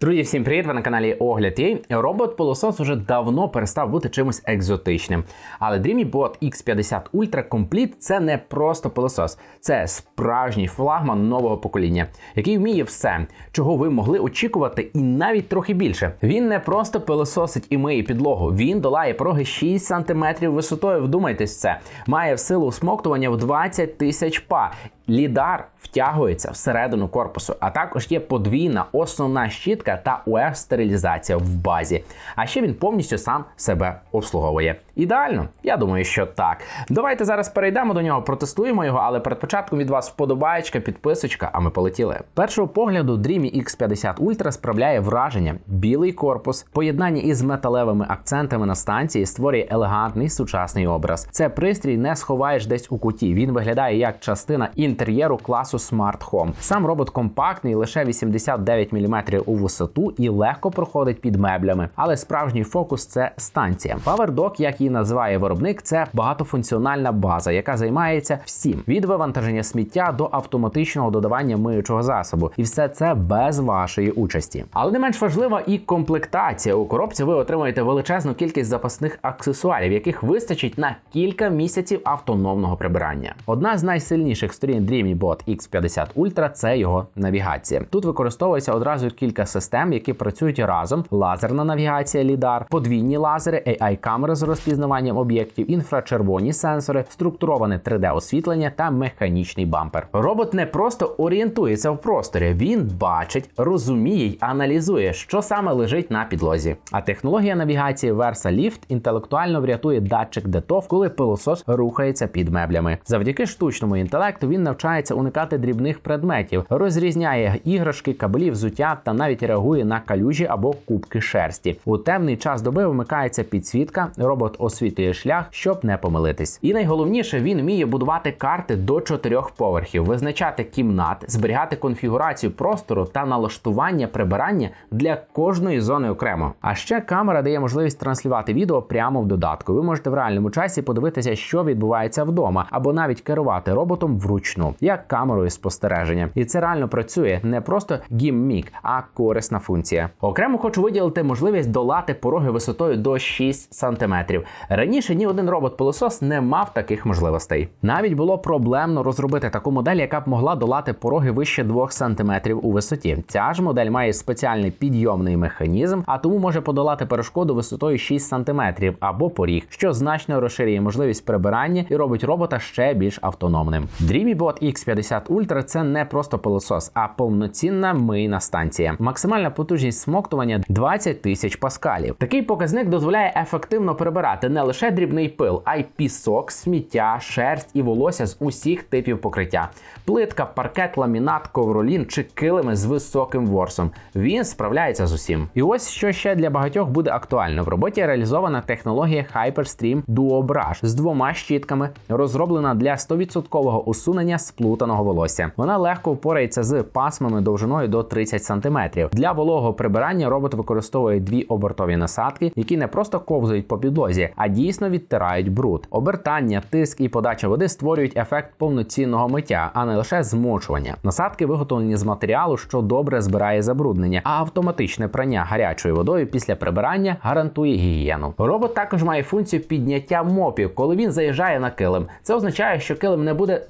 Друзі, всім привіт! Ви на каналі Огляд Єй. Робот пилосос уже давно перестав бути чимось екзотичним. Але Dreamy Bot X50 Ultra Complete – це не просто пилосос, це справжній флагман нового покоління, який вміє все, чого ви могли очікувати, і навіть трохи більше. Він не просто пилососить і миє підлогу. Він долає пороги 6 см висотою. Вдумайтесь в це. Має в силу всмоктування в 20 тисяч па. Лідар втягується всередину корпусу, а також є подвійна основна щітка та УФ стерилізація в базі. А ще він повністю сам себе обслуговує. Ідеально, я думаю, що так. Давайте зараз перейдемо до нього, протестуємо його, але перед початком від вас вподобаєчка, підписочка, а ми полетіли. Першого погляду Dreamy X50 Ultra справляє враження. Білий корпус, поєднання із металевими акцентами на станції створює елегантний сучасний образ. Це пристрій не сховаєш десь у куті. Він виглядає як частина інтер'єру класу Smart Home. Сам робот компактний, лише 89 мм у висоту і легко проходить під меблями. Але справжній фокус це станція. PowerDock, як її називає виробник, це багатофункціональна база, яка займається всім від вивантаження сміття до автоматичного додавання миючого засобу, і все це без вашої участі. Але не менш важлива і комплектація. У коробці ви отримуєте величезну кількість запасних аксесуарів, яких вистачить на кілька місяців автономного прибирання. Одна з найсильніших сторін Dreamy Bot X50 Ultra – це його навігація. Тут використовується одразу кілька систем, які працюють разом: лазерна навігація LiDAR, подвійні лазери, AI камери з розпізнаванням об'єктів, інфрачервоні сенсори, структуроване 3D-освітлення та механічний бампер. Робот не просто орієнтується в просторі, він бачить, розуміє й аналізує, що саме лежить на підлозі. А технологія навігації Versa Lift інтелектуально врятує датчик детов, коли пилосос рухається під меблями. Завдяки штучному інтелекту він навчається уникати дрібних предметів, розрізняє іграшки, кабелі, взуття та навіть реагує на калюжі або кубки шерсті. У темний час доби вмикається підсвітка. Робот освітлює шлях, щоб не помилитись. І найголовніше він вміє будувати карти до чотирьох поверхів, визначати кімнат, зберігати конфігурацію простору та налаштування прибирання для кожної зони окремо. А ще камера дає можливість транслювати відео прямо в додатку. Ви можете в реальному часі подивитися, що відбувається вдома, або навіть керувати роботом вручну, як камерою спостереження. І це реально працює не просто гіммік, а корисна функція. Окремо хочу виділити можливість долати пороги висотою до 6 см. Раніше ні один робот-пилосос не мав таких можливостей. Навіть було проблемно розробити таку модель, яка б могла долати пороги вище 2 см у висоті. Ця ж модель має спеціальний підйомний механізм, а тому може подолати перешкоду висотою 6 см або поріг, що значно розширює можливість прибирання і робить робота ще більш автономним. Dreamy Bot X50 Ultra – це не просто пилосос, а повноцінна мийна станція. Максимальна потужність смоктування 20 тисяч паскалів. Такий показник дозволяє ефективно прибирати не лише дрібний пил, а й пісок, сміття, шерсть і волосся з усіх типів покриття: плитка, паркет, ламінат, ковролін чи килими з високим ворсом. Він справляється з усім. І ось що ще для багатьох буде актуально. В роботі реалізована технологія HyperStream Duo Brush з двома щітками, розроблена для 100% усунення сплутаного волосся. Вона легко впорається з пасмами довжиною до 30 см. Для вологого прибирання робот використовує дві обертові насадки, які не просто ковзають по підлозі, а дійсно відтирають бруд. Обертання, тиск і подача води створюють ефект повноцінного миття, а не лише змочування. Насадки виготовлені з матеріалу, що добре збирає забруднення, а автоматичне прання гарячою водою після прибирання гарантує гігієну. Робот також має функцію підняття мопів, коли він заїжджає на килим. Це означає, що килим не буде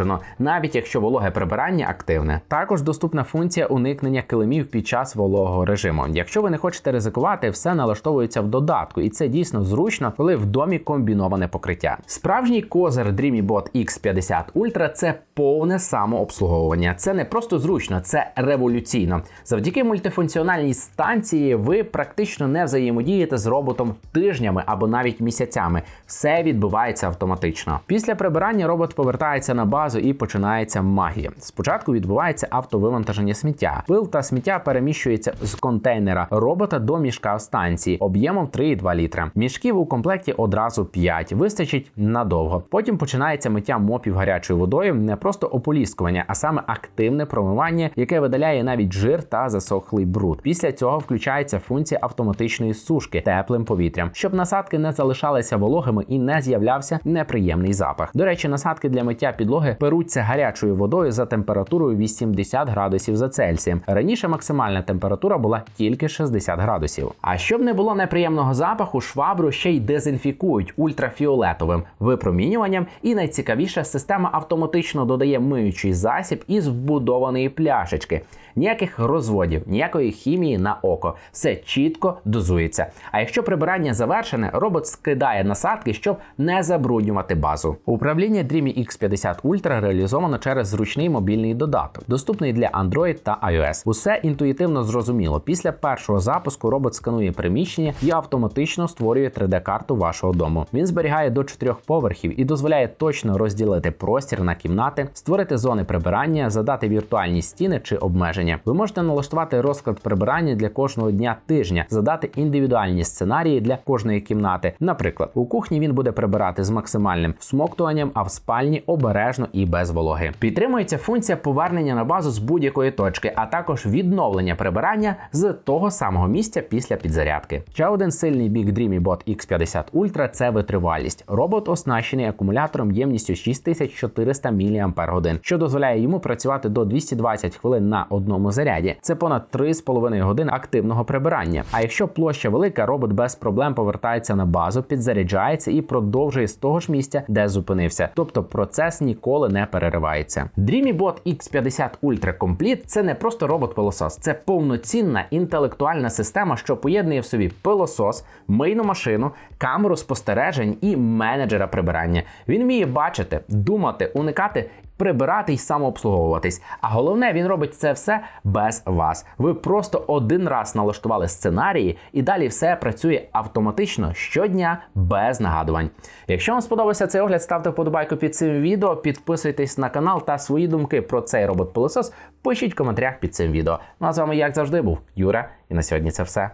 зволожено, навіть якщо вологе прибирання активне. Також доступна функція уникнення килимів під час вологого режиму. Якщо ви не хочете ризикувати, все налаштовується в додатку, і це дійсно зручно, коли в домі комбіноване покриття. Справжній козир Dreamy Bot X50 Ultra – це повне самообслуговування. Це не просто зручно, це революційно. Завдяки мультифункціональній станції ви практично не взаємодієте з роботом тижнями або навіть місяцями. Все відбувається автоматично. Після прибирання робот повертається на базу і починається магія. Спочатку відбувається автовивантаження сміття. Пил та сміття переміщується з контейнера робота до мішка станції об'ємом 3,2 літра. Мішків у комплекті одразу 5, вистачить надовго. Потім починається миття мопів гарячою водою, не просто ополіскування, а саме активне промивання, яке видаляє навіть жир та засохлий бруд. Після цього включається функція автоматичної сушки теплим повітрям, щоб насадки не залишалися вологими і не з'являвся неприємний запах. До речі, насадки для миття підлоги перуться гарячою водою за температурою 80 градусів за Цельсієм. Раніше максимальна температура була тільки 60 градусів. А щоб не було неприємного запаху, швабру ще й дезінфікують ультрафіолетовим випромінюванням. І найцікавіше, система автоматично додає миючий засіб із вбудованої пляшечки. Ніяких розводів, ніякої хімії на око. Все чітко дозується. А якщо прибирання завершене, робот скидає насадки, щоб не забруднювати базу. Управління Dreamy X50 Ultra реалізовано через зручний мобільний додаток, доступний для Android та iOS. Усе інтуїтивно зрозуміло. Після першого запуску робот сканує приміщення і автоматично створює 3D-карту вашого дому. Він зберігає до чотирьох поверхів і дозволяє точно розділити простір на кімнати, створити зони прибирання, задати віртуальні стіни чи обмеження. Ви можете налаштувати розклад прибирання для кожного дня тижня, задати індивідуальні сценарії для кожної кімнати. Наприклад, у кухні він буде прибирати з максимальним всмоктуванням, а в спальні обережно і без вологи. Підтримується функція повернення на базу з будь-якої точки, а також відновлення прибирання з того самого місця після підзарядки. Ще один сильний бік Dreamy Bot X50 Ultra – це витривалість. Робот оснащений акумулятором ємністю 6400 мАч, що дозволяє йому працювати до 220 хвилин на одному заряді. Це понад 3,5 години активного прибирання. А якщо площа велика, робот без проблем повертається на базу, підзаряджається і продовжує з того ж місця, де зупинився. Тобто процес ніколи не переривається. DreamyBot X50 Ultra Complete – це не просто робот-пилосос, це повноцінна інтелектуальна система, що поєднує в собі пилосос, мийну машину, камеру спостережень і менеджера прибирання. Він вміє бачити, думати, уникати. Прибирати й самообслуговуватись. А головне, він робить це все без вас. Ви просто один раз налаштували сценарії, і далі все працює автоматично щодня без нагадувань. Якщо вам сподобався цей огляд, ставте вподобайку під цим відео, підписуйтесь на канал та свої думки про цей робот-пилосос пишіть в коментарях під цим відео. Ну а з вами, як завжди, був Юра, і на сьогодні це все.